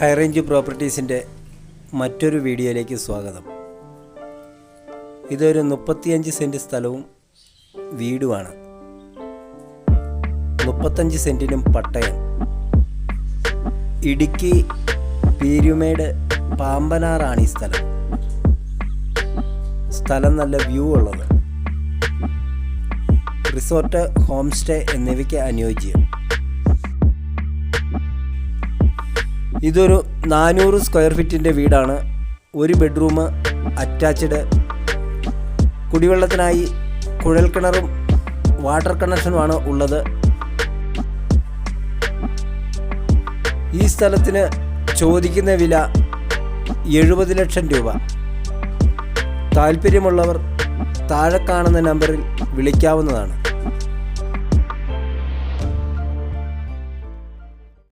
High range പ്രോപ്പർട്ടീസിന്റെ മറ്റൊരു വീഡിയോയിലേക്ക് സ്വാഗതം. ഇതൊരു മുപ്പത്തിയഞ്ച് സെന്റ് സ്ഥലവും വീടുമാണ്. മുപ്പത്തഞ്ച് സെന്റിനും പട്ടയം. ഇടുക്കി പീരുമേട് പാമ്പനാറാണ് ഈ സ്ഥലം. സ്ഥലം നല്ല വ്യൂ ഉള്ളത്. റിസോർട്ട് ഹോം സ്റ്റേ എന്നിവയ്ക്ക് അനുയോജ്യം. ഇതൊരു നാനൂറ് സ്ക്വയർ ഫീറ്റിന്റെ വീടാണ്. ഒരു ബെഡ്റൂം അറ്റാച്ച്ഡ്. കുടിവെള്ളത്തിനായി കുഴൽ കിണറും വാട്ടർ കണക്ഷനുമാണ് ഉള്ളത്. ഈ സ്ഥലത്തിന് ചോദിക്കുന്ന വില എഴുപത് ലക്ഷം രൂപ. താല്പര്യമുള്ളവർ താഴെ കാണുന്ന നമ്പറിൽ വിളിക്കാവുന്നതാണ്.